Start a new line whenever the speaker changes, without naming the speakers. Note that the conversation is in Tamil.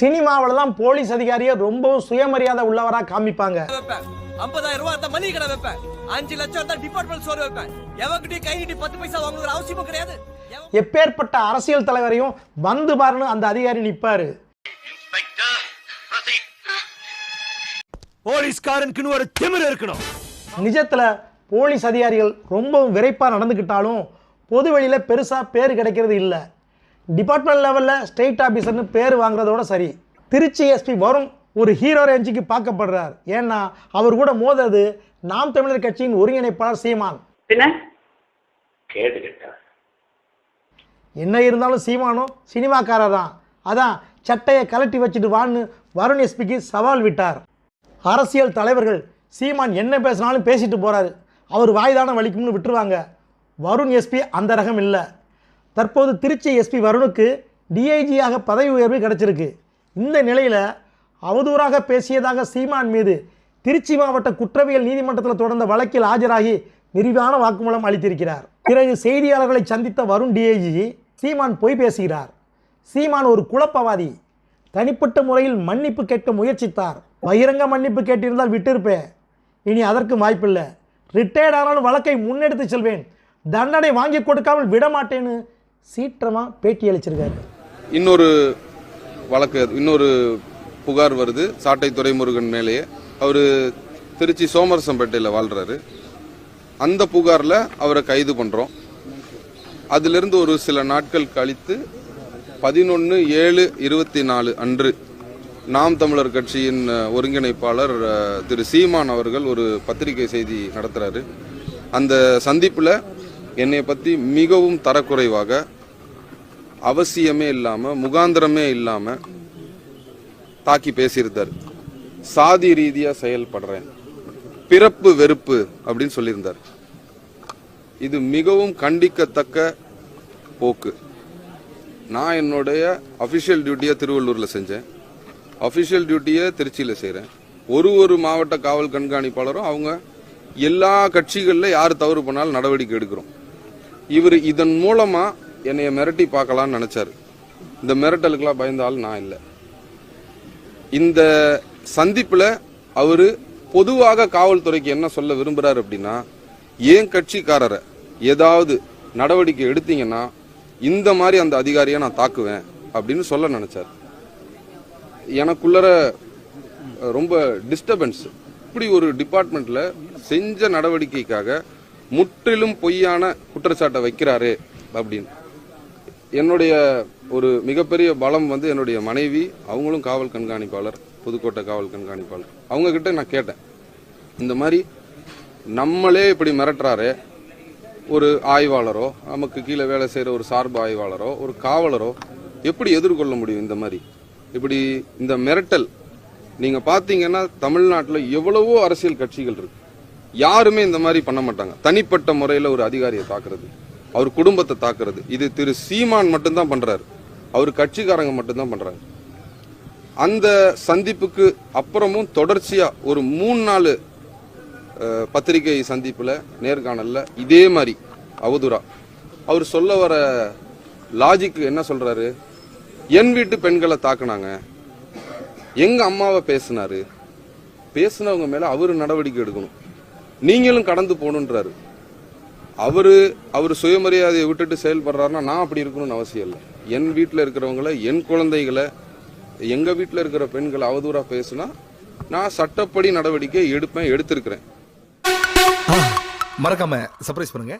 சினிமாவில் தான் போலீஸ் அதிகாரியை ரொம்பவும் சுயமரியாதை உள்ளவராக காமிப்பாங்க.
ஐம்பதாயிரம் ரூபாய் இருந்தா மளிகை கடை வைப்பேன். அஞ்சு லட்சம் இருந்தா டிபார்ட்மெண்ட் ஸ்டோர் வைப்பேன். எவங்கிட்டயும் கை நீட்டி பத்து பைசா வாங்குற அவசியமும் கிடையாது.
எப்பேற்பட்ட அரசியல் தலைவரையும் வந்து பாருன்னு அந்த அதிகாரி நிற்பாரு
போலீஸ்காரனுக்குன்னு ஒரு திமிர் இருக்கணும்.
நிஜத்துல போலீஸ் அதிகாரிகள் ரொம்பவும் விரைப்பாக நடந்துக்கிட்டாலும் பொது வெளியில் பெருசாக பேர் கிடைக்கிறது இல்லை. டிபார்ட்மெண்ட் லெவலில் ஸ்டேட் ஆஃபீஸர்னு பேர் வாங்குறதோட சரி. திருச்சி எஸ்பி வருண் ஒரு ஹீரோ ரேஞ்சுக்கு பார்க்கப்படுறார். ஏன்னா அவர் கூட மோதுறது நாம் தமிழர் கட்சியின் ஒருங்கிணைப்பாளர் சீமான். என்ன இருந்தாலும் சீமானும் சினிமாக்காரர் தான் அதான் சட்டையை கலட்டி வச்சுட்டு வான்னு வருண் எஸ்பிக்கு சவால் விட்டார். அரசியல் தலைவர்கள் சீமான் என்ன பேசினாலும் பேசிட்டு போறாரு. அவர் வாய்தான வலிக்கும்னு விட்டுருவாங்க. வருண் எஸ்பி அந்த ரகம் இல்லை. தற்போது திருச்சி எஸ்பி வருணுக்கு டிஐஜியாக பதவி உயர்வு கிடைச்சிருக்கு. இந்த நிலையில் அவதூறாக பேசியதாக சீமான் மீது திருச்சி மாவட்ட குற்றவியல் நீதிமன்றத்தில் தொடர்ந்த வழக்கில் ஆஜராகி விரிவான வாக்குமூலம் அளித்திருக்கிறார். பிறகு செய்தியாளர்களை சந்தித்த வருண் டிஐஜி சீமான் பொய் பேசுகிறார். சீமான் ஒரு குழப்பவாதி. தனிப்பட்ட முறையில் மன்னிப்பு கேட்க முயற்சித்தார். பகிரங்க மன்னிப்பு கேட்டிருந்தால் விட்டிருப்பேன். இனி அதற்கும் வாய்ப்பில்லை. ரிட்டையர்ட் ஆனாலும் வழக்கை முன்னெடுத்து செல்வேன். தண்டனை வாங்கி கொடுக்காமல் விடமாட்டேன்னு சீற்றமாக பேட்டி அளிச்சிருக்காரு.
இன்னொரு வழக்கு இன்னொரு புகார் வருது சாட்டை துறைமுருகன் மேலேயே. அவர் திருச்சி சோமரசம்பேட்டையில் வாழ்றாரு. அந்த புகாரில் அவரை கைது பண்ணுறோம் அதிலிருந்து ஒரு சில நாட்கள் கழித்து பதினொன்று ஏழு இருபத்தி நாலு அன்று நாம் தமிழர் கட்சியின் ஒருங்கிணைப்பாளர் திரு சீமான் அவர்கள் ஒரு பத்திரிகை செய்தி நடத்துகிறாரு அந்த சந்திப்பில் என்னை பற்றி மிகவும் தரக்குறைவாக அவசியமே இல்லாமல் முகாந்திரமே இல்லாமல் தாக்கி பேசியிருந்தார். சாதி ரீதியாக செயல்படுறேன். பிறப்பு வெறுப்பு அப்படின்னு சொல்லியிருந்தார். இது மிகவும் கண்டிக்கத்தக்க போக்கு. நான் என்னுடைய அஃபிஷியல் டியூட்டியை திருவள்ளூரில் செஞ்சேன். அஃபிஷியல் டியூட்டியை திருச்சியில் செய்கிறேன் ஒரு ஒரு மாவட்ட காவல் கண்காணிப்பாளரும் அவங்க எல்லா கட்சிகளில் யார் தவறு பண்ணாலும் நடவடிக்கை எடுக்கிறோம். இவர் இதன் மூலமாக என்னைய மிரட்டி பார்க்கலாம்னு நினைச்சாரு. இந்த மிரட்டலுக்கெல்லாம் பயந்த ஆள் நான் இல்லை. இந்த சந்திப்புல அவரு பொதுவாக காவல்துறைக்கு என்ன சொல்ல விரும்புறாரு அப்படின்னா ஏன் கட்சிக்காரரை ஏதாவது நடவடிக்கை எடுத்தீங்கன்னா இந்த மாதிரி அந்த அதிகாரியை நான் தாக்குவேன் அப்படின்னு சொல்ல நினைச்சார். எனக்குள்ளர ரொம்ப டிஸ்டர்பன்ஸ் இப்படி ஒரு டிபார்ட்மெண்ட்ல செஞ்ச நடவடிக்கைக்காக முற்றிலும் பொய்யான குற்றச்சாட்டை வைக்கிறாரே அப்படின்னு. என்னுடைய ஒரு மிகப்பெரிய பலம் வந்து என்னுடைய மனைவி அவங்களும் காவல் கண்காணிப்பாளர் புதுக்கோட்டை காவல் கண்காணிப்பாளர். அவங்க கிட்ட நான் கேட்டேன். இந்த மாதிரி நம்மளே இப்படி மிரட்டுறாரு ஒரு ஆய்வாளரோ நமக்கு கீழே வேலை செய்கிற ஒரு சார்பு ஆய்வாளரோ ஒரு காவலரோ எப்படி எதிர்கொள்ள முடியும் இந்த மாதிரி? இப்படி இந்த மிரட்டல் நீங்க பாத்தீங்கன்னா தமிழ்நாட்டில் எவ்வளவோ அரசியல் கட்சிகள் இருக்கு. யாருமே இந்த மாதிரி பண்ண மாட்டாங்க. தனிப்பட்ட முறையில் ஒரு அதிகாரியை தாக்குறது. அவர் குடும்பத்தை தாக்குறது. இது திரு சீமான் மட்டும்தான் பண்றாரு. அவர் கட்சிக்காரங்க மட்டும்தான் பண்றாங்க. அந்த சந்திப்புக்கு அப்புறமும் தொடர்ச்சியா ஒரு மூணு நாலு பத்திரிகை சந்திப்புல நேர்காணல்ல இதே மாதிரி அவதூறா. அவர் சொல்ல வர லாஜிக் என்ன சொல்றாரு? என் வீட்டு பெண்களை தாக்குனாங்க. எங்க அம்மாவை பேசினாரு. பேசினவங்க மேல அவரு நடவடிக்கை எடுக்கணும். நீங்களும் கடந்து போகணுன்றாரு. அவர் அவர் சுயமரியாதையை விட்டுட்டு செயல்படுறாருன்னா நான் அப்படி இருக்கணும்னு அவசியம் இல்லை. என் வீட்டில் இருக்கிறவங்கள என் குழந்தைகளை எங்கள் வீட்டில் இருக்கிற பெண்களை அவதூறாக பேசுனா நான் சட்டப்படி நடவடிக்கை எடுப்பேன் எடுத்திருக்கிறேன்.
மறக்காம சர்ப்ரைஸ் பண்ணுங்க.